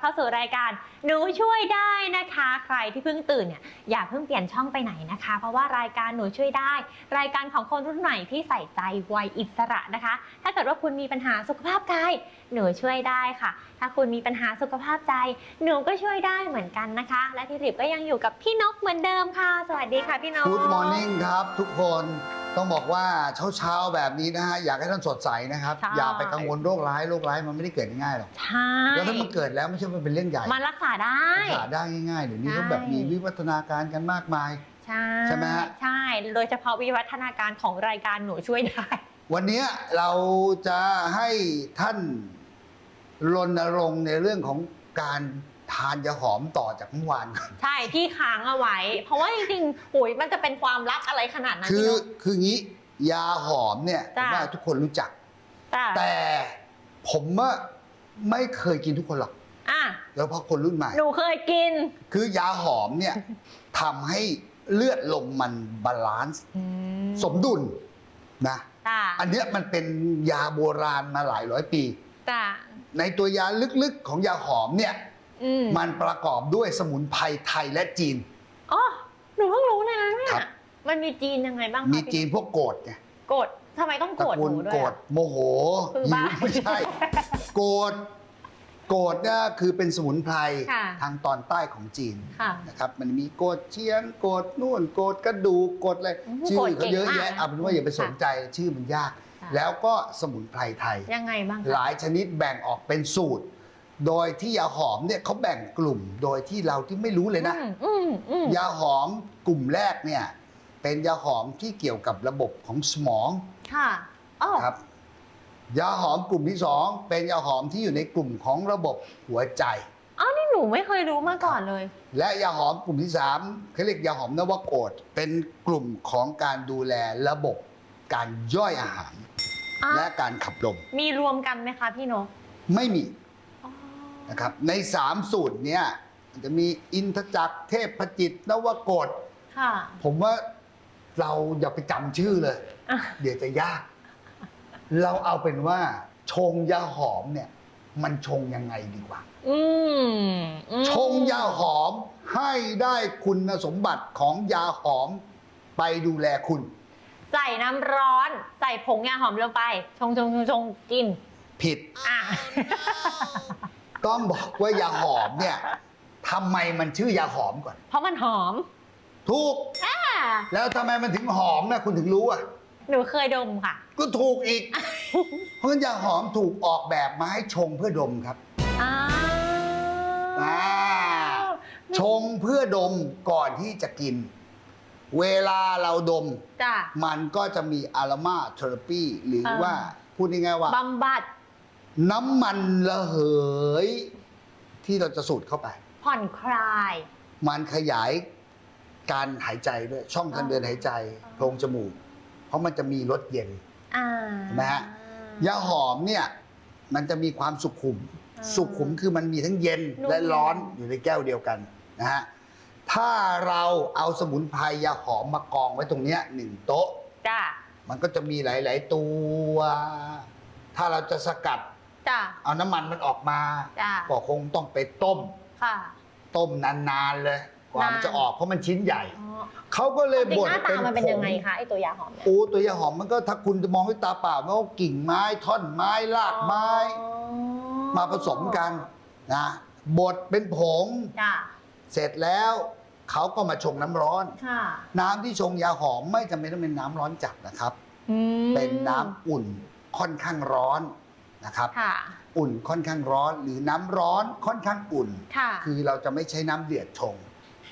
เข้าสู่รายการหนูช่วยได้นะคะ ใครที่เพิ่งตื่นเนี่ยอย่าเพิ่งเปลี่ยนช่องไปไหนนะคะ เพราะว่ารายการหนูช่วยได้ รายการของคนรุ่นใหม่ที่ใส่ใจวัยอิสระนะคะ ถ้าเกิดว่าคุณมีปัญหาสุขภาพกายหนูช่วยได้ค่ะถ้าคุณมีปัญหาสุขภาพใจ หนูก็ช่วยได้เหมือนกันนะคะ และพี่หลิบก็ยังอยู่กับพี่นกเหมือนเดิมค่ะ สวัสดีค่ะพี่นก Good morning ครับทุกคนต้องบอกว่าเช้าๆแบบนี้นะฮะอยากให้ท่านสดใสนะครับ ใช่ อย่าไปกังวลโรคร้ายโรคร้ายมันไม่ได้เกิดง่ายๆหรอกใช่แล้วถ้ามันเกิดแล้วไม่ใช่ว่าเป็นเรื่องใหญ่มันรักษาได้ รักษาได้ง่ายๆเดี๋ยวนี้ใช่ เขาแบบมีวิวัฒนาการกันมากมาย ใช่ใช่ไหมฮะ ใช่ โดยเฉพาะวิวัฒนาการของรายการหนูช่วยได้ วันนี้เราจะให้ท่าน รณรงค์ในเรื่องของการทานยาหอมต่อจากเมื่อวานก่อนใช่ที่ค้างเอาไว้ เพราะว่าจริงๆโอ้ยมันจะเป็นความลับอะไรขนาดนั้นคือพี่นกคืองี้ยาหอมเนี่ยผจ้ะมว่าทุกคนรู้จักแต่แต่ผมว่าไม่เคยกินทุกคนหรอกอะโดยเฉพาะคนรุ่นใหม่หนูเคยกิน คือยาหอมเนี่ยทำให้เลือดลมมันบาลานซ์สมดุลนะจ้าอันเนี้ยมันเป็นยาโบราณมาหลายร้อยปีจ้า ในตัวยาลึกๆของยาหอมเนี่ย อืมมันประกอบด้วยสมุนไพรไทยและจีน อ๋อหนูเพิ่งรู้นะเนี่ยครับ มันมีจีนยังไงบ้างคะมีพี่จีนพวกโกรธไงโกรธทำไมต้องตระโกรธกูหลนูด้วโกรยธอะ โมโหคือหิบ้า วไม่ใช่ โกรธโกรธเนี่ยคือเป็นสมุนไพรค่ะ ทางตอนใต้ของจีนค่ะ นะครับ มันมีโกดเชียนโกดนู่นโกดกระดูกโกดอะไรอืมชื่อโกรธเขาเยอะเก่งมากแยะเอาเป็นว่าอย่าไปสนใจชื่อมันยากค่ะ แล้วก็สมุนไพรไทย ยังไงบ้างหคะลายชนิดแบ่งออกเป็นสูตร โดยที่ยาหอมเนี่ยเขาแบ่งกลุ่มโดยที่เราที่ไม่รู้เลยนะ อืมอืมอืมยาหอมกลุ่มแรกเนี่ยเป็นยาหอมที่เกี่ยวกับระบบของสมองค่ะอ๋อครับ ยาหอมกลุ่มที่สองเป็นยาหอมที่อยู่ในกลุ่มของระบบหัวใจ อ้าวนี่หนูไม่เคยรู้มาก่อนเลย และยาหอมกลุ่มที่สามเขาเรียกยาหอมนวโกดเป็นกลุ่มของการดูแลระบบ การย่อยอาหาร อะและการขับลมมีรวมกันไหมคะพี่นกไม่มีอ๋อนะครับในสามสูตรเนี้ยมันจะมีอินทจักรเทพจิตนวโกดค่ะผมว่าเราอย่าไปจำชื่อเลย อะเดี๋ยวจะยาก เราเอาเป็นว่าชงยาหอมเนี่ย มันชงยังไงดีกว่า อืมอืมชงยาหอมให้ได้คุณสมบัติของยาหอมไปดูแลคุณ ใส่น้ำร้อน ใส่ผงยาหอมลงไป ชงชงชงชงกิน ผิดอะ ต้องบอกว่ายาหอมเนี่ยทำไมมันชื่อยาหอมก่อน เพราะมันหอมถูก อะแล้วทำไมมันถึงหอมนะคุณถึงรู้อะ หนูเคยดมค่ะ ก็ถูกอีก เพราะฉะนั้นยาหอมถูกออกแบบมาให้ชงเพื่อดมครับ อ้าวอ่าชงเพื่อดมก่อนที่จะกิน เวลาเราดม จ้ะ มันก็จะมีอาร์มาเทอราปีหรือเออ ว่าพูดง่ายๆว่า บำบัดน้ำมันระเหย ที่เราจะสูดเข้าไป ผ่อนคลาย มันขยายการหายใจด้วยช่องทางเดินหายใจอ๋อ โพรงจมูก เพราะมันจะมีรสเย็น อ่าเห็นไหมฮะ ยาหอมเนี่ย มันจะมีความสุขุม อ่า สุขุมคือมันมีทั้งเย็นนุ่มและร้อนอยู่ในแก้วเดียวกันนะฮะ ถ้าเราเอาสมุนไพรยาหอมมากองไว้ตรงเนี้ยหนึ่งโต๊ะ จ้ะมันก็จะมีหลาย ๆ ตัว ถ้าเราจะสกัด จ้ะเอาน้ำมันมันออกมา จ้ะ ก็คงต้องไปต้ม ค่ะ ต้มนาน ๆ เลยกว่ามันนาน จะออกเพราะมันชิ้นใหญ่ อ๋อเขาก็เลยจริงบดหน้าเป็ตานมันเป็นผยังงไงคะไอตัวยาหอมเนี่ยโอ้ตัวยาหอมมันก็ถ้าคุณจะมองด้วยตาเปล่ามันก็กิ่งไม้ท่อนไม้รากไม้ อ๋อมาผสมกันนะบดเป็นผง จ้ะ เสร็จแล้วเขาก็มาชงน้ำร้อน ค่ะน้ำที่ชงยาหอมไม่จำเป็นต้องเป็นน้ำร้อนจัดนะครับ อืมเป็นน้ำอุ่นค่อนข้างร้อนนะครับ ค่ะ อุ่นค่อนข้างร้อนหรือน้ำร้อนค่อนข้างอุ่น ค่ะ คือเราจะไม่ใช้น้ำเดือดชง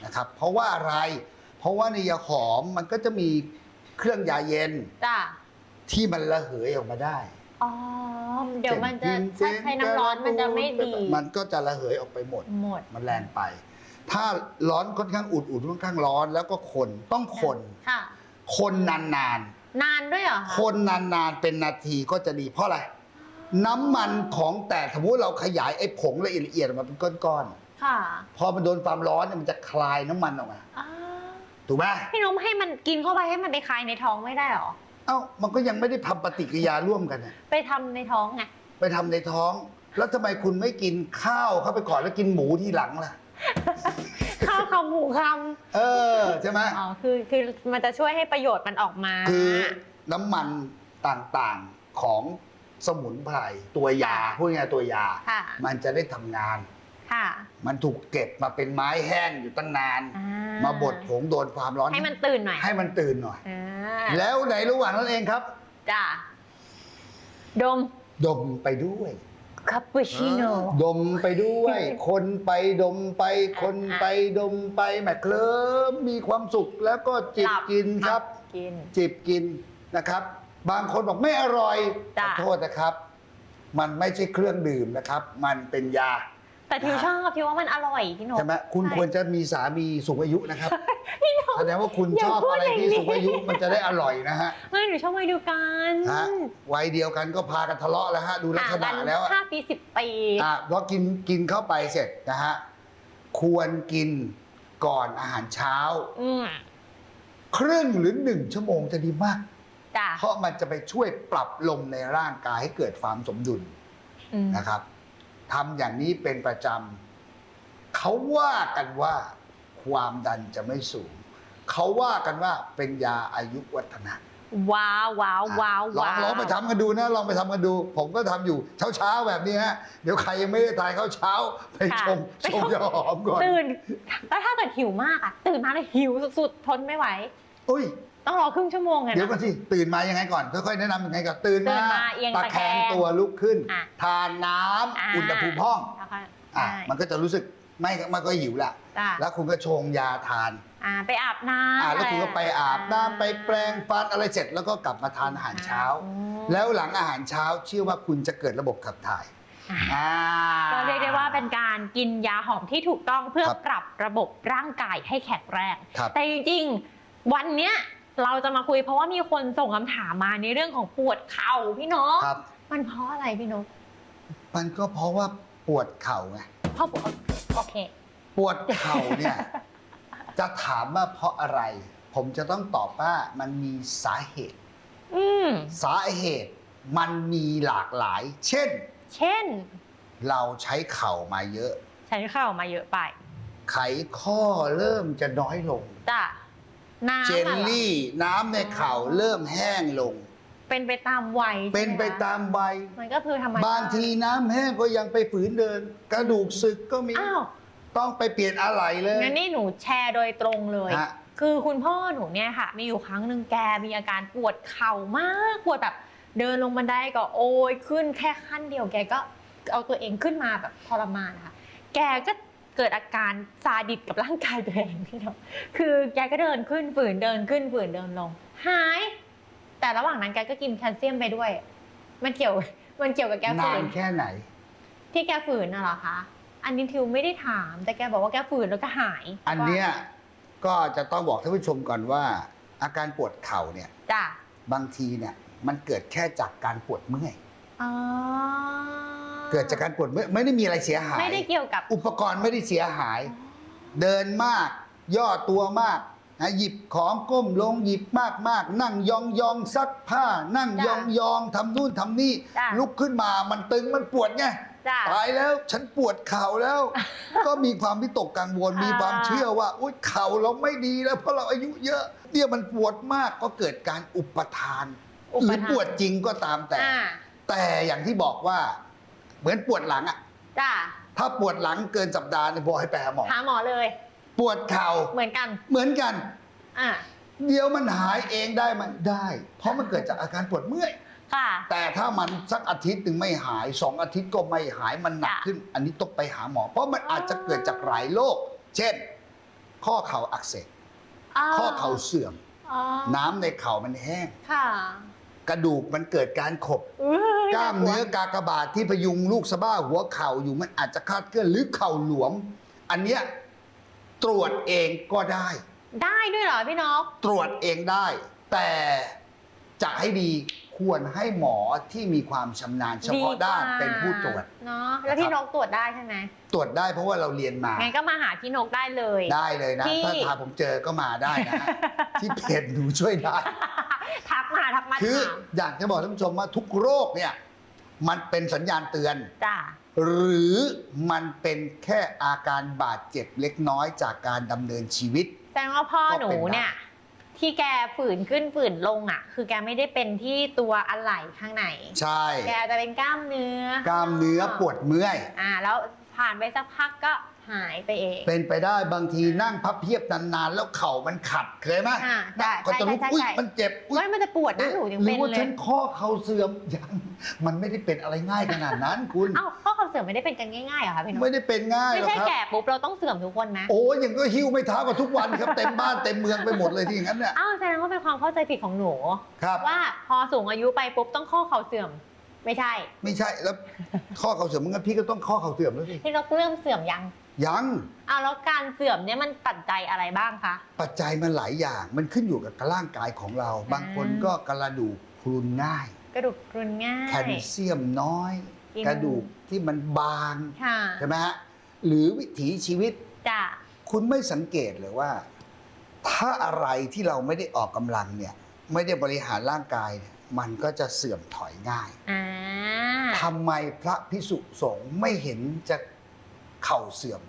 นะครับ เพราะว่าอะไร เพราะว่าในยาหอมมันก็จะมีเครื่องยาเย็นจ้ะ ที่มันระเหยออกมาได้อ๋อ เดี๋ยวมันจะเช่ถ้าใช้น้ำร้อนมันจะไม่ดี มันก็จะระเหยออกไปหมด หมด มันแรงไป ถ้าร้อนค่อนข้างอุ่นอุ่นค่อนข้างร้อนแล้วก็คนต้องคน ค่ะ คนนานนานด้วยเหรอๆคะคนนานๆ เป็นนาทีก็จะดีเพราะอะไร น้ำมันของแต่สมมติเราขยายไอ้ผงละเอียดๆออกมาเป็นก้อนค่ะๆ พอมันโดนความร้อนเนี่ยมันจะคลายน้ำมันออกมาอ้าวถูกไหมพี่นมให้มันกินเข้าไปให้มันไปคายในท้องไม่ได้เหรอ เอ้า มันก็ยังไม่ได้ทำปฏิกิริยาร่วมกันน่ะไปทำในท้องไง ไปทำในท้อง แล้วทำไมคุณไม่กินข้าวเข้าไปก่อนแล้วกินหมูทีหลังล่ะข้าว คำหมูคเออใช่ไหมำอ๋อคือคือมันจะช่วยให้ประโยชน์มันออกมา คือน้ำมันต่างๆของสมุนไพรตัวยาค่ะพูดง่ายๆตัวยา ค่ะ มันจะได้ทำงาน ค่ะมันถูกเก็บมาเป็นไม้แห้งอยู่ตั้งนาน อ่มาบดผงโดนความร้อน ให้มันตื่นหน่อยให้มันตื่นหน่อย อ่าแล้วในระหว่างนั้นเองครับ จ้ะดม ดมไปด้วย คาปูชิโน่ดมไปด้วย คนไปดมไป คนไปดมไปแหมเคลิ้มมีความสุขแล้วก็จิบกินครับ กิน จิบกินนะครับ บางคนบอกไม่อร่อยขจ้ะอโทษนะครับ มันไม่ใช่เครื่องดื่มนะครับ มันเป็นยา แต่ทิวชอบทิวว่ามันอร่อยพี่นกใช่ไหมคุณใช่ควรจะมีสามีสูงอายุนะครับพี่นกแสดงว่าคุณอย่าชอบพูดอะไรที่อย่างนี้สูงอายุมันจะได้อร่อยนะฮะไม่หนูชอบวัยเดียวกันฮะวัยเดียวกันก็พากันทะเลาะแล้วฮะดูลักษณะห่างกันแล้วอะห้าปีสิบปีอะพอกินกินเข้าไปเสร็จนะฮะควรกินก่อนอาหารเช้าอืมครึ่งหรือหนึ่งชั่วโมงจะดีมากจ้ะเพราะมันจะไปช่วยปรับลมในร่างกายให้เกิดความสมดุลอืมนะครับ ทำอย่างนี้เป็นประจำเขาว่ากันว่าความดันจะไม่สูง เขาว่ากันว่าเป็นยาอายุวัฒนะ ว้าวว้าวว้าวลองว้าวลองไปทำกันดูนะ ลองไปทำกันดู ผมก็ทำอยู่เช้าเช้าๆแบบนี้ฮะ เดี๋ยวใครยังไม่ได้ทานข้าวเช้า ไปค่ะชมไปชมชมยาหอมก่อนตื่นแล้วถ้าเกิดหิวมากอะตื่นมาแล้วหิวสุดๆทนไม่ไหว อุ้ย ต้องรอครึ่งชั่วโมงไงเดี๋ยวนะก่อนสิตื่นมายังไงก่อนค่อยๆแนะนำยังไงก่อนตื่นตื่มานมาเอียงตะตะแคแคงงตัวลุกขึ้น อะทานน้ำอ่าอุณหภูมิห้องแล้วก็อะใช่มันก็จะรู้สึกไม่ไม่ก็หิวละจ้ะแล้วคุณก็ชงยาทานอ่าไปอาบน้ำอ่าแล้วคุณก็ไปอาบน้ำไปแปรงอ่าฟันอะไรเสร็จ แล้วก็กลับมาทานอาหารเช้า อืม แล้วหลังอาหารเช้าเชื่อว่าคุณจะเกิดระบบขับถ่ายอ่าอ่า ก็เรียกได้ว่าเป็นการกินยาหอมที่ถูกต้องเพื่อครับ ปรับระบบร่างกายให้แข็งแรง ครับ แต่จริงๆ วันเนี้ย เราจะมาคุยเพราะว่ามีคนส่งคำถามมาในเรื่องของปวดเข่าพี่นกครับ มันเพราะอะไรพี่นกมันก็เพราะว่าปวดเข่าไงเพราะปวดโอเค ปวดเข่าเนี่ย จะถามว่าเพราะอะไร ผมจะต้องตอบว่ามันมีสาเหตุ อืมสาเหตุมันมีหลากหลาย เช่น เช่น เราใช้เข่ามาเยอะใช้เข่ามาเยอะไป ไขข้อเริ่มจะน้อยลง จ้ะ น้ำเจลอะเหรอลี่น้ำในเข่าเริ่มแห้งลง เป็นไปตามวัยเป็นไปใช่หคะตามวัยมันก็คือธรรมชาติบางทีน้ำแห้งก็ยังไปฝืนเดิน กระดูกสึกก็มีอ้าวต้องไปเปลี่ยนอะไหล่เลยงั้นนี่หนูแชร์โดยตรงเลย ฮะ คือคุณพ่อหนูเนี่ยค่ะ มีอยู่ครั้งหนึ่งแกมีอาการปวดเข่ามากปวดแบบเดินลงบันไดก็โอยขึ้นแค่ขั้นเดียวแกก็เอาตัวเองขึ้นมาแบบทรมานนะคะแกก็ เกิดอาการซาดิสกับร่างกายตัวเองพี่น้องคือแกก็เดินขึ้นฝืนเดินขึ้นฝืนเดินลง หาย แต่ระหว่างนั้นแกก็กินแคลเซียมไปด้วย มันเกี่ยว มันเกี่ยวกับแกนาฝืนนแค่ไหน ที่แกฝืนน่ะเหรอคะ อันนี้ทิวไม่ได้ถาม แต่แกบอกว่าแกฝืนแล้วก็หายอันเนี้ยก็จะต้องบอกท่านผู้ชมก่อนว่า อาการปวดเข่าเนี่ย จ้ะบางทีเนี่ย มันเกิดแค่จากการปวดเมื่อย อ๋อ เกิดจากการปวดเมื่อยไม่ได้มีอะไรเสียหาย ไม่ได้เกี่ยวกับ อุปกรณ์ไม่ได้เสียหาย เดินมาก ย่อตัวมากนะหยิบของก้มลงหยิบมากมากนั่งยองยองซักผ้า นั่งยองยองทำนู่นทำนี่ จ้ะลุกขึ้นมามันตึงมันปวดไงจ้ะตายแล้วฉันปวดเข่าแล้ว ก็มีความวิตกกังวลอ่ามี มีความเชื่อว่าอุ้ยเข่าเราไม่ดีแล้วเพราะเราอายุเยอะเนี่ยมันปวดมากก็เกิดการอุปทานอุหปรือทานปวดจริงก็ตามแต่ อ่า แต่อย่างที่บอกว่า เหมือนปวดหลังอะจ้ะถ้าปวดหลังเกินสัปดาห์เนี่ยบอกให้ไปหาหมอ หาหมอเลย ปวดเข่าเหมือนกัน เหมือนกัน อ่าเดี๋ยวมันหายเองได้มันได้ เพราะมันเกิดจากอาการปวดเมื่อย ค่ะ แต่ถ้ามันสักอาทิตย์หนึ่งไม่หายสองอาทิตย์ก็ไม่หายมันหนักจ้ะขึ้น อันนี้ต้องไปหาหมอ เพราะมันอาจจะเกิดจากหลายโรคเช่น ข้อเข่าอักเสบข้อเข่าเสื่อมอ๋อน้ำในเข่ามันแห้ง ค่ะ กระดูกมันเกิดการขบอื้อกล้ามเนื้อกากบาทที่พยุงลูกสะบ้าหัวเข่าอยู่มันอาจจะคลาดเคลื่อนหรือเข่าหลวม อันเนี้ยตรวจเองก็ได้ ได้ด้วยเหรอพี่นกตรวจเองได้ แต่จะให้ดีควรให้หมอที่มีความชำนาญเฉพาะด้านดีกว่าเป็นผู้ตรวจ เนาะแล้วพี่นกตรวจได้ใช่ไหมตรวจได้เพราะว่าเราเรียนมา งั้นก็มาหาพี่นกได้เลย ได้เลยนะที่ ถ้าทางผมเจอก็มาได้นะ ที่เพจหนูช่วยได้ ทักมาทักมาคือถามอยากจะบอกท่านผู้ชมว่าทุกโรคเนี่ย มันเป็นสัญญาณเตือน จ้ะหรือมันเป็นแค่อาการบาดเจ็บเล็กน้อยจากการดำเนินชีวิต แสดงว่าพ่อก็หนูเป็นได้เนี่ยที่แกฝืนขึ้นฝืนลงอะ คือแกไม่ได้เป็นที่ตัวอะไหล่ข้างใน ใช่ แกจะเป็นกล้ามเนื้อกล้ามเนื้อปวดเมื่อย อ่า แล้วผ่านไปสักพักก็ หายไปเอง เป็นไปได้บางทีนั่งพับเพียบนานๆแล้วเข่ามันขัดเคยไหมอ่าใช่ก็จะลุกใช่ใช่อุ้ยใช่ มันเจ็บอุ้ยเฮ้ยมันจะปวดนะหนูยังหรืเป็อนว่าเลฉัยนข้อเข่าเสื่อมยังมันไม่ได้เป็นอะไรง่ายขนาดนั้นคุณ เอ้าข้อเข่าเสื่อมไม่ได้เป็นกันง่ายๆเหรอคะพี่นไม่กได้เป็นง่ายหไม่รอกใช่ครับ แก่ปุ๊บเราต้องเสื่อมทุกคนไหมโอ้ยยังก็หิ้วไม่เท้ากับทุกวันครับ เต็มบ้านเต็มเมืองไปหมดเลยที่อย่างนั้นเนี่ยอ้าวแสดงว่าเป็นความเข้าใจผิดของหนู ครับ ว่าพอสูงอายุไปปุ๊บต้องข้อเข่าเสื่อม ไม่ใช่ไม่ใช่แล้วข้อเข่าเสื่อมมึงนพี่ก็ต้องข้อเข่าเสื่อมแล้วสิพี่นกเริ่มเสื่อมยัง ยังอ้าวแล้วการเสื่อมเนี่ยมันปัจจัยอะไรบ้างคะ ปัจจัยมันหลายอย่าง มันขึ้นอยู่กับร่างกายของเรา บางคนก็กระดูกพรุนง่าย กระดูกพรุนง่าย แคลเซียมน้อยกินกระดูกที่มันบางค่ะใช่ไหมฮะหรือวิถีชีวิตจ้ะคุณไม่สังเกตเลยว่า ถ้าอะไรที่เราไม่ได้ออกกำลังเนี่ย ไม่ได้บริหารร่างกายเนี่ยมันก็จะเสื่อมถอยง่ายอ่าทำไมพระพิสุสงฆ์ไม่เห็นจะ เข่าเสื่อม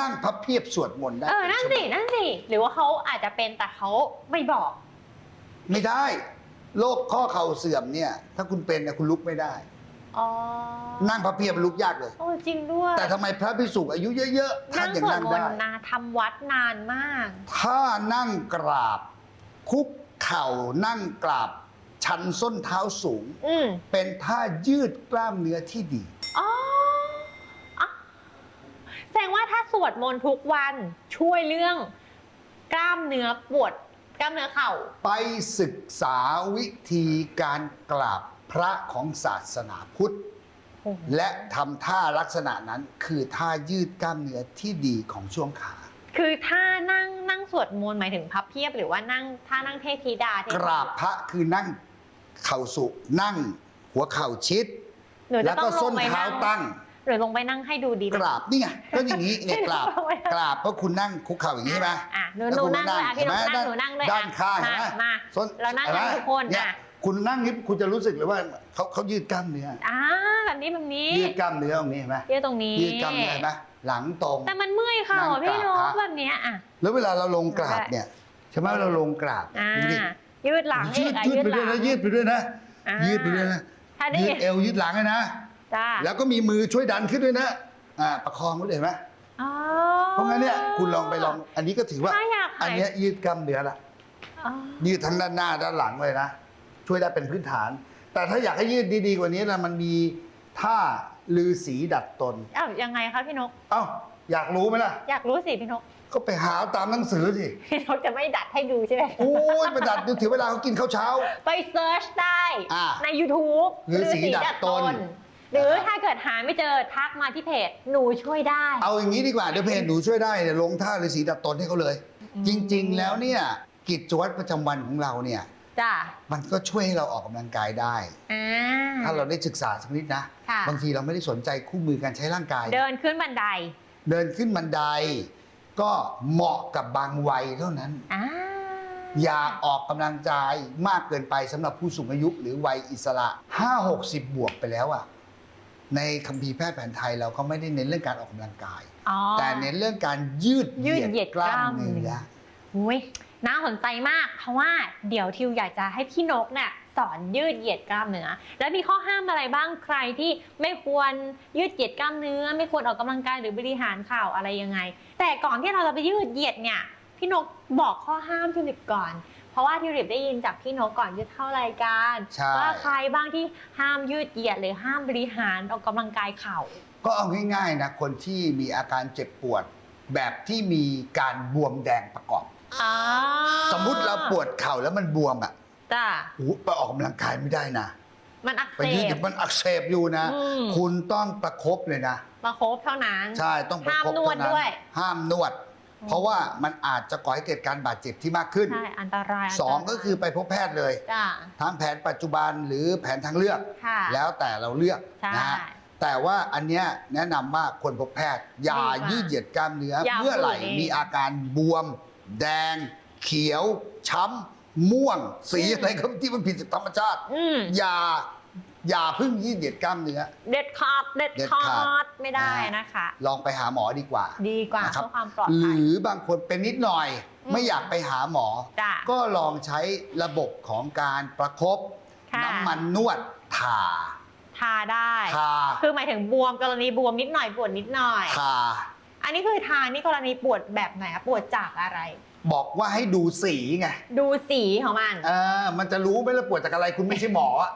นั่งพับเพียบสวดมนต์ได้เออเป็นั่นชั่วสิโมงนั่นสิ หรือว่าเขาอาจจะเป็นแต่เขาไม่บอก ไม่ได้โรคข้อเข่าเสื่อมเนี่ย ถ้าคุณเป็นเนี่ยคุณลุกไม่ได้ อ๋อนั่งพับเพียบลุกยากเลย โอ้จริงด้วย แต่ทำไมพระพิสุอายุเยอะๆท่านั่นงยังสวดนั่งมนได้ ต์นาทำวัดนานมาก ถ้านั่งกราบ คุกเข่านั่งกราบ ชันส้นเท้าสูง อืมเป็นท่ายืดกล้ามเนื้อที่ดี อ๋ออ๋อ แสดงว่าถ้าสวดมนต์ทุกวันช่วยเรื่องกล้ามเนื้อปวดกล้ามเนื้อเข่า ไปศึกษาวิธีการกราบพระของศาสนาพุทธและทำท่าลักษณะนั้นคือท่ายืดกล้ามเนื้อที่ดีของช่วงขา คือถ้านั่งนั่งสวดมนต์หมายถึงพับเพียบหรือว่านั่งถ้านั่งเทพธิดาเทพกราบพระคือนั่งเข่าสุนั่งหัวเข่าชิด หนูจะแล้วต้ก็องลส้งนไปเท้านั่งตั้ง หรือลงไปนั่งให้ดูดีไหมกราบนี่ไงก็อย่างนี้เนี่ยกราบลงไปนั่งกราบเพราะคุณนั่งคุกเข่าอย่างนี้ใช่ไหมอะหนูแล้วหนูคุณนั่งด้วยอะพี่นกเห็นไหมนั่งหนูนั่งด้วยด้านข้างอะเห็นไหมมาส้นเรานั่งห็ไหมกันทุกคนเนี่ยอะคุณนั่งนี้คุณจะรู้สึกเลยว่าเขาเขายืดกล้ามเนื้ออ่าแบบนี้แบบนี้ยืดกล้ามเนื้อตรงนี้เห็นไหมยืดตรงนี้ยืดกล้ามเนื้อเห็นไหมหลังตรงแต่มันเมื่อยเข่าอะนั่พี่งนกราบกพระแบบเนี้ยอะแล้วเวลาเราลงกราบเนี่ยใช่ไหมเราลงกราบอ่าดูดิยืดหลังยือีดกอะยืดไปด้วยหลันะงยืดไปด้วยนะอ่ายืดไปด้วยนะถ้าได้ยืดเอวยืดหลังเลยนะ จ้าแล้วก็มีมือช่วยดันขึ้นด้วยนะอ่าประคองไว้เลยเห็นไหมอ๋อ เพราะงั้นเนี่ยคุณลองไปลองอันนี้ก็ถือว่า ถ้าอยากอันหายเนี้ยยืดกล้ามเนื้อละอ๋อยืดทั้งด้านหน้าด้านหลังเลยนะช่วยได้เป็นพื้นฐาน แต่ถ้าอยากให้ยืดดีๆกว่านี้นะมันมีท่าลือสีดัดตน อ้าวยังไงคะพี่นก เอ้าอยากรู้ไหมล่ะ อยากรู้สิพี่นก ก็ไปหาตามหนังสือสิพี่นกจะไม่ดัดให้ดูใช่ไหม โอ้ยไปดัดดูถึงเวลาเขากินข้าวเช้า ไปเซิร์ชได้ อ่าใน YouTube หรือสีดัดตน หรือถ้าเกิดหาไม่เจอทักมาที่เพจหนูช่วยได้ เอาอย่างนี้ดีกว่าเดี๋ยวเพจหนูช่วยได้เนี่ยลงท่าฤาษีดัดตนให้เขาเลยอืมจริง ๆ แล้วเนี่ยกิจวัตรประจำวันของเราเนี่ยจ้ะมันก็ช่วยให้เราออกกำลังกายได้ อ่า ถ้าเราได้ศึกษาสักนิดนะ ค่ะ บางทีเราไม่ได้สนใจคู่มือการใช้ร่างกาย เดินขึ้นบันไดเดินขึ้นบันได ก็เหมาะกับบางวัยเท่านั้น อ่าอย่าออกกำลังกายมากเกินไปสำหรับผู้สูงอายุหรือวัยอิสระ 5 60 บวกไปแล้วอะ ในคัมภีร์แพทย์แผนไทยเราก็ไม่ได้เน้นเรื่องการออกกำลังกายอ๋อแต่เน้นเรื่องการยืดเหยืยีดยดเหยียดกล้ามกล้ามเนื้เนื้อออุ้ยน่าสนใจมาก เพราะว่าเดี๋ยวทิวอยากจะให้พี่นกเนี่ยสอนยืดเหยียดกล้ามเนื้อ แล้วมีข้อห้ามอะไรบ้างใครที่ไม่ควรยืดเหยียดกล้ามเนื้อ ไม่ควรออกกำลังกายหรือบริหารข่าวอะไรยังไง แต่ก่อนที่เราจะไปยืดเหยียดเนี่ยพี่นกบอกข้อห้ามทิวลิปก่อน เพราะว่าทิวลิปได้ยินจากพี่นกก่อนที่เข้ารายการใช่ ว่าใครบ้างที่ห้ามยืดเหยียดหรือห้ามบริหารออกกำลังกายเข่า ก็เอาง่ายๆนะคนที่มีอาการเจ็บปวด แบบที่มีการบวมแดงประกอบ อ่าสมมุติเราปวดเข่าแล้วมันบวมอะจ้ะโอ้โหไปออกกำลังกายไม่ได้นะมันอักไปเสยืดบเดี๋ยวมันอักเสบอยู่นะ อืม คุณต้องประคบเลยนะ มาครบเท่านั้น ใช่ต้องประคบห้ามนวดเท่าด้วย ห้ามนวด เพราะว่ามันอาจจะก่อให้เกิดการบาดเจ็บที่มากขึ้นใช่อันตรายสองนตรายก็คือไปพบแพทย์เลยจ้าทั้งแผนปัจจุบันหรือแผนทางเลือก ค่ะแล้วแต่เราเลือกใช่ นะฮะแต่ว่าอันเนี้ยแนะนำว่าควรพบแพทย์ อย่าดีกว่ายืดเหยียดกล้ามเนื้ออย่าเมื่อไหร่ฝืนเอง มีอาการบวม แดง เขียว ช้ำม่วง สีอืมอะไรก็ที่มันผิดธรรมชาติ อืม อย่า อย่าเพึ่งยืดเหยียดกล้ามเนื้อ เด็ดขาดเด็ดเด็ดขาขาดด ไม่ได้นะคะ ลองไปหาหมอดีกว่า ดีกว่านะครับ เพื่อความปลอดหภัย รือบางคนเป็นนิดหน่อย อืม ไม่อยากไปหาหมอ จ้ะ ก็ลองใช้ระบบของการประครบค่ะ น้ำมันนวดทาทาได้ ทาคือหมายถึงบวมกรณีบวมนิดหน่อยปวดนิดหน่อย ทา อันนี้คือทานี่กรณีปวดแบบไหนอะปวดจากอะไร บอกว่าให้ดูสีไงดูสีของมัน เออมันจะรู้ไหมล่ะปวดจากอะไรคุณไม่ใช่หมออะ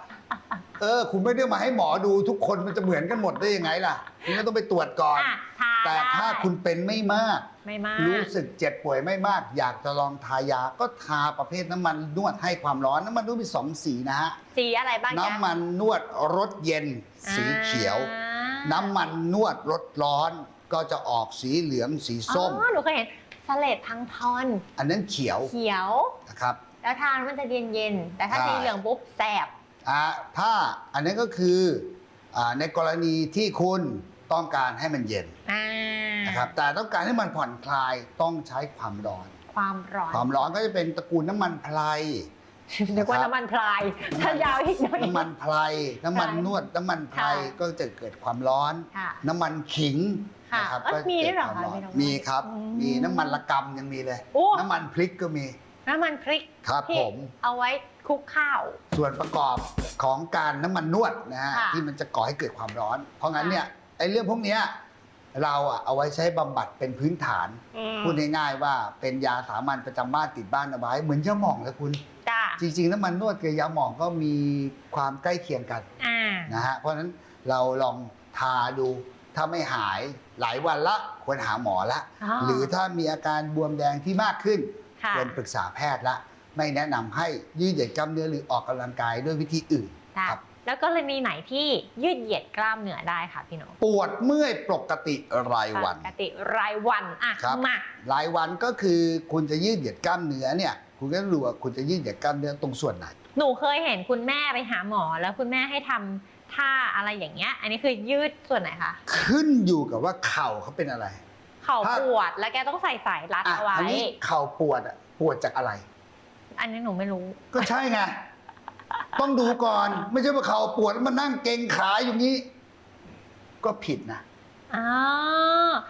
เออ คุณไม่ได้มาให้หมอดูทุกคนมันจะเหมือนกันหมดได้ยังไงล่ะ คุณก็ต้องไปตรวจก่อน อะทาแต่ถ้าได้คุณเป็นไม่มาก ไม่มาก รู้สึกเจ็บป่วยไม่มาก อยากจะลองทายา ก็ทาประเภทน้ำมันนวดให้ความร้อน น้ำมันนวดมีสองสีนะฮะ สีอะไรบ้างจ๊ะน้ำมันนวดรสเย็น สีเขียว อ่าน้ำมันนวดรสร้อน ก็จะออกสีเหลืองสีส้ม อ๋อหนูเคยเห็นสเลดพังทอนอันนั้นเขียวเขียว นะครับ แล้วทานมันจะเย็นเย็นๆแต่ถ้าใช่ สีเหลืองปุ๊บแสบ อ่าถ้าอันนั้นก็คืออาในกรณีที่คุณต้องการให้มันเย็นอ่านะครับแต่ต้องการให้มันผ่อนคลายต้องใช้ความร้อน ความร้อนความร้อนก็จะเป็นตระกูลน้ำมันไพร นึกว่าน้ำมันพลาย ถ้ายาวอีกหน่อย น้ำมันไพรน้ำมันใช่นวดน้ำมันไพรค่ะก็จะเกิดความร้อน ค่ะน้ำมันขิงค่ะนะครับเอ้ยก็มีด้วยเหรอกิความคะร้อนพี่น้องมีครับ อืมมีน้ำมันละกำยังมีเลย โอ้ น้ำมันพริกก็มี น้ำมันพริกครับที่ผม เอาไว้คลุกข้าว ส่วนประกอบของการน้ำมันนวดนะฮะค่ะที่มันจะก่อให้เกิดความร้อน เพราะงั้นเนี่ยไอ้เรื่องพวกเนี้ยเราอะเอาไว้ใช้บำบัดเป็นพื้นฐาน อืมพูดง่ายๆว่าเป็นยาสามัญประจำบ้านติดบ้านเอาไว้เหมือนยาหม่องเลยคุณ จ้าจริงๆน้ำมันนวดกับยาหม่องก็มีความใกล้เคียงกันอ่า นะฮะเพราะฉะนั้นเราลองทาดู ถ้าไม่หายหลายวันละควรหาหมอละอ๋อหรือถ้ามีอาการบวมแดงที่มากขึ้น ค่ะควรปรึกษาแพทย์ละ ไม่แนะนำให้ยืดเหยียดกล้ามเนื้อหรือออกกำลังกายด้วยวิธีอื่นค่ะครับแล้วกรณีไหนที่ยืดเหยียดกล้ามเนื้อได้ค่ะพี่หนงปวดเมื่อยปกติรายวันปกติรายวันอะครับมารายวันก็คือคุณจะยืดเหยียดกล้ามเนื้อเนี่ยคุณก็รู้ว่าคุณจะยืดเหยียดกล้ามเนื้อตรงส่วนไหนหนูเคยเห็นคุณแม่ไปหาหมอแล้วคุณแม่ให้ทำท่าอะไรอย่างเงี้ย อันนี้คือยืดส่วนไหนคะขึ้นอยู่กับว่าเข่าเขาเป็นอะไร เข่าถ้าปวดแล้วแกต้องใส่สายรัดอะเอาไว้ อันนี้เข่าปวดอะปวดจากอะไร อันนี้หนูไม่รู้ ก็ใช่ไง ต้องดูก่อน ไม่ใช่ว่าเข่าปวดแล้วมานั่งเกร็งขาอย่างนี้ ก็ผิดนะอ๋อ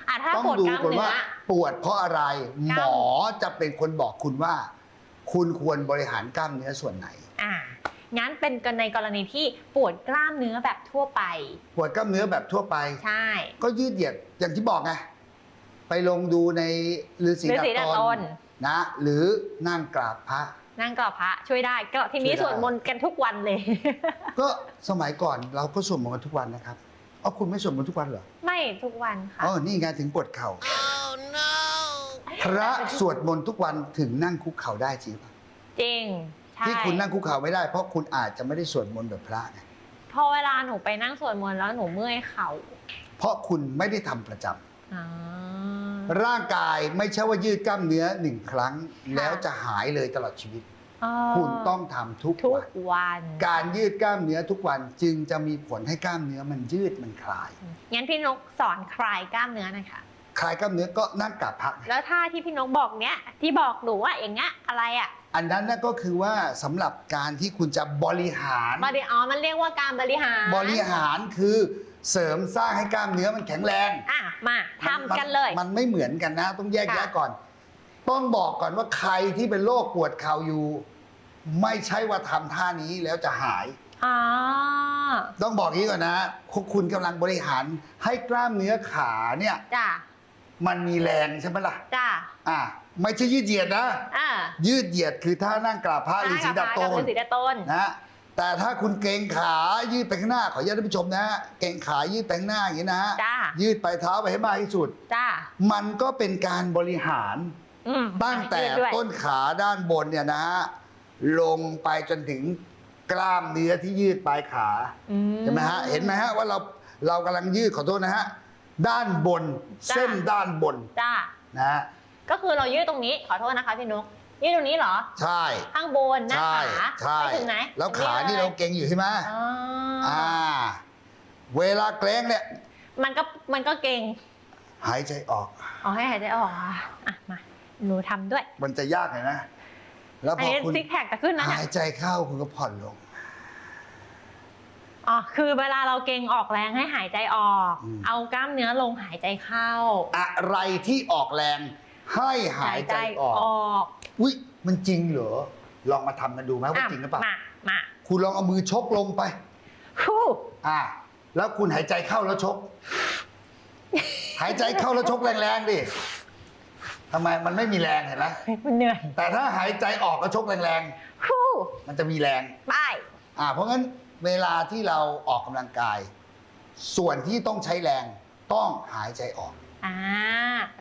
อะถ้าต้องปวดดูกล้ามก่อนเนื้อว่าปวดเพราะอะไรกล้ามหมอจะเป็นคนบอกคุณว่า คุณควรบริหารกล้ามเนื้อส่วนไหน อะงั้นเป็นกรณีกรณีที่ปวดกล้ามเนื้อแบบทั่วไป ปวดกล้ามเนื้อแบบทั่วไป ใช่ ก็ยืดเหยียดอย่างที่บอกไง ไปลงดูในฤาษีฤาษีดาดาตตนนนะ หรือนั่งกราบพระ นั่งกรอบพระช่วยได้ ก็ทีนี้ช่วยได้สวดมนต์กันทุกวันเลย ก็สมัยก่อนเราก็สวดมนต์กันทุกวันนะครับเอาคุณไม่สวดมนต์ทุกวันเหรอ ไม่ทุกวันค่ะอ๋อนี่ไงถึงปวดเข่า พระสวดมนต์ทุกวันถึงนั่งคุกเข่าได้จริงปะจริงใช่ที่คุณนั่งคุกเข่าไม่ได้เพราะคุณอาจจะไม่ได้สวดมนต์แบบพระไงพอเวลาหนูไปนั่งสวดมนต์แล้วหนูเมื่อยเข่า เพราะคุณไม่ได้ทำประจำอ่า ร่างกายไม่ใช่ว่ายืดกล้ามเนื้อหนึ่งครั้ง แล้วจะหายเลยตลอดชีวิตอ๋อคุณต้องทำทุกทุวักนวัน การยืดกล้ามเนื้อทุกวันจึงจะมีผลให้กล้ามเนื้อมันยืดมันคลาย งั้นพี่นกสอนคลายกล้ามเนื้อหน่อยค่ะคลายกล้ามเนื้อก็นั่งกราบพระไงแล้วท่าที่พี่นกบอกเนี้ยที่บอกหนูว่าอย่างเงี้ยอะไรอะ อันนั้นน่ะก็คือว่าสำหรับการที่คุณจะบริหารบริอ๋อมันเรียกว่าการบริหาร บริหารคือ เสริมสร้างให้กล้ามเนื้อมันแข็งแรงอะมาทำกันเลย มันมันไม่เหมือนกันนะ ต้องแยกค่ะแยะก่อน ต้องบอกก่อนว่าใครที่เป็นโรคปวดเข่าอยู่ ไม่ใช่ว่าทำท่านี้แล้วจะหายอ๋อต้องบอกอย่างนี้ก่อนนะคุณคุณกำลังบริหารให้กล้ามเนื้อขาเนี่ยจ้ามันมีแรงใช่ไหมล่ะจ้าอ่าไม่ใช่ยืดเหยียดนะอ่ายืดเหยียดคือท่านั่งกราบพระฤาษีดับโตกับนฤาษีดัดต้นนะ แต่ถ้าคุณเกรงขายืดไปข้างหน้าขออนุญาตท่านผู้ชมนะฮะเกรงขายืดไปข้างหน้าอย่างนี้นะฮะจ้ายืดไปเท้าไปให้มากที่สุด จ้า มันก็เป็นการบริหาร อืมตั้งแต่ยืดด้วยต้นขาด้านบนเนี่ยนะฮะลงไปจนถึงกล้ามเนื้อที่ยืดปลายขาอืใช่ไหมฮะเห็นไหมฮะว่าเราเรากำลังยืดขอโทษนะฮะด้านบนจ้ะเส้นด้านบนจ้า นะฮะก็คือเรายืดตรงนี้ขอโทษนะคะพี่นก ยืดตรงนี้เหรอ ใช่ข้างบนหน้าใช่ขาใช่ไปถึงไหนแล้วขานี่เราเก่งอยู่ใช่ไหมอ๋อออ่า เวลาเกรงเนี่ย มันก็มันก็เก่งหายใจออก อ๋อให้หายใจออกอะอะมา หนูทำด้วย มันจะยากหน่อยนะ แล้วอัพนอนี้คุณซิกแพคจะขึ้นนะหายใจเข้าคุณก็ผ่อนลง อ๋อคือเวลาเราเก่งออกแรงให้หายใจออก อืม เอากล้ามเนื้อลงหายใจเข้า อะไรที่ออกแรงให้หายใจออก อก อุ้ยมันจริงเหรอลองมาทำกันดูไหมว่าจริงหรือเปล่ามา มาคุณลองเอามือชกลงไป ฮู้อ่า แล้วคุณหายใจเข้าแล้วชก หายใจเข้าแล้วชกแรงๆดิทำไมมันไม่มีแรงเห็นไหมมันเหนื่อยแต่ถ้าหายใจออกก็ชกแรงฮู้ๆ มันจะมีแรง ไป อ่า เพราะงั้นเวลาที่เราออกกำลังกาย ส่วนที่ต้องใช้แรงต้องหายใจออก อ่า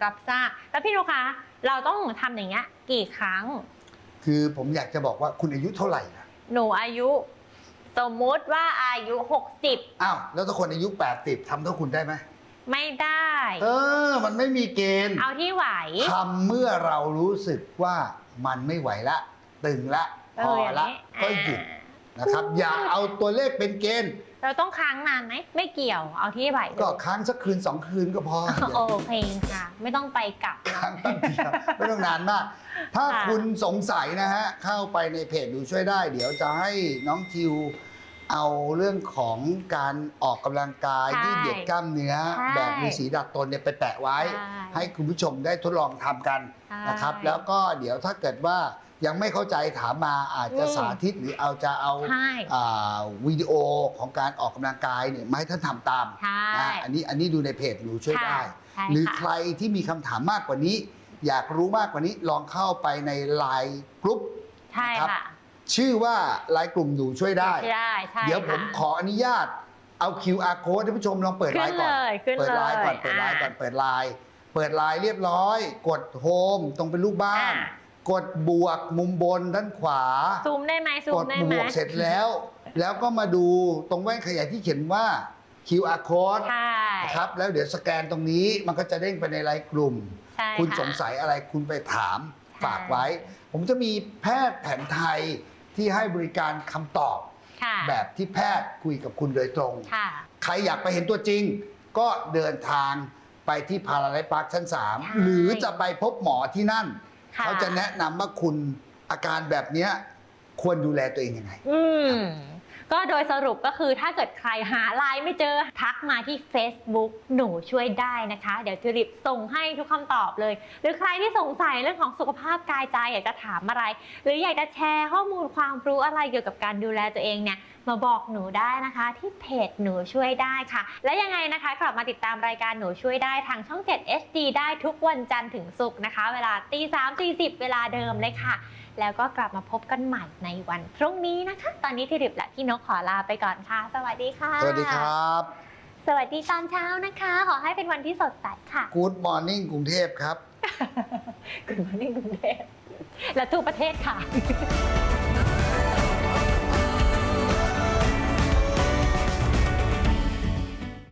รับทราบ แล้วพี่นุคะ เราต้องทำอย่างเงี้ยกี่ครั้ง คือผมอยากจะบอกว่าคุณอายุเท่าไหร่นะหนูอายุ สมมุติว่าอายุ60อ้าวแล้วถ้าคนอายุ 80ทำเท่าคุณได้ไหมไม่ได้ เออ มันไม่มีเกณฑ์เอาที่ไหว ทำเมื่อเรารู้สึกว่ามันไม่ไหวละ ตึงละเอพอออย่างละนี้ก็หยุดอ่า นะครับ อย่าเอาตัวเลขเป็นเกณฑ์เราต้องค้างนานไหมไม่เกี่ยวเอาที่ไหวเลยก็ค้างสักคืนสองคืนก็พออย่าโอเคค่ะ ไม่ต้องไปกลับเนอะค้างตั้งเดียวไม่ต้องนานมาก ถ้าค่ะคุณสงสัยนะฮะเข้าไปในเพจดูช่วยได้ เดี๋ยวจะให้น้องทิวเอาเรื่องของการออกกำลังกายใช่ที่เหยียดกล้ามเนื้อใช่แบบมีสีดัดตนเนี่ยไปแปะไว้ใช่ให้คุณผู้ชมได้ทดลองทำกันใช่นะครับ แล้วก็เดี๋ยวถ้าเกิดว่า ยังไม่เข้าใจถามมาอาจจะอืมสาธิตหรือเอาจะเอาใช่อ่าวิดีโอของการออกกำลังกายเนี่ยมาให้ท่านทำตามใช่นะอันนี้อันนี้ดูในเพจหนูช่วยได้ ใช่หรือค่ะ ใครที่มีคำถามมากกว่านี้ อยากรู้มากกว่านี้ลองเข้าไปในไลน์กรุ๊ปใช่นะครับ ค่ะชื่อว่าไลน์กลุ่มหนูช่วยได้ ใช่ได้ใช่เดี๋ยวผมค่ะขออนุญาตเอา QR code ให้ผู้ชมลองเปิดไลขึ้นน์ก่เลอนยขึ้นเปิดเลไลยน์ก่อนเปิดไลน์ก่อน เปิดไลน์ เปิดไลน์เรียบร้อย กดโฮมตรงเป็นรูปบ้าน อ่า กดบวกมุมบนด้านขวา ซูมได้ไหมซูกมดได้บไหมวกเสร็จแล้ว แล้วก็มาดูตรงแว่นขยายที่เขียนว่า QR code ใช่นะครับแล้วเดี๋ยวสแกนตรงนี้มันก็จะเด้งไปในไลน์กลุ่ม ใช่คุณะ สงสัยอะไรคุณไปถามใช่ฝากไว้ ผมจะมีแพทย์แผนไทยที่ให้บริการคำตอบ ค่ะแบบที่แพทย์คุยกับคุณโดยตรง ค่ะ ใครอยากไปเห็นตัวจริง ก็เดินทางไปที่พาราไลปาร์คชั้น ใช่ 3 หรือจะไปพบหมอที่นั่น ค่ะ เขาจะแนะนำว่าคุณอาการแบบเนี้ยควรดูแลตัวเองยังไง อืม ก็โดยสรุปก็คือถ้าเกิดใครหาไลน์ไม่เจอทักมาที่ Facebook หนูช่วยได้นะคะ เดี๋ยวทิวลิปส่งให้ทุกคำตอบเลย หรือใครที่สงสัยเรื่องของสุขภาพกายใจอยากจะถามอะไร หรืออยากจะแชร์ข้อมูลความรู้อะไรเกี่ยวกับการดูแลตัวเองเนี่ยมาบอกหนูได้นะคะ ที่เพจหนูช่วยได้ค่ะ และยังไงนะคะ กลับมาติดตามรายการหนูช่วยได้ทางช่อง 7 HD ได้ทุกวันจันทร์ถึงศุกร์นะคะ เวลาตีสามสี่สิบเวลาเดิมเลยค่ะ แล้วก็กลับมาพบกันใหม่ในวันพรุ่งนี้นะคะ ตอนนี้ทิริปและพี่นกขอลาไปก่อนค่ะ สวัสดีค่ะ สวัสดีครับ สวัสดีตอนเช้านะคะ ขอให้เป็นวันที่สดใสค่ะ Good Morning กรุงเทพครับคุณมาในกรุงเทพและทั่วประเทศค่ะ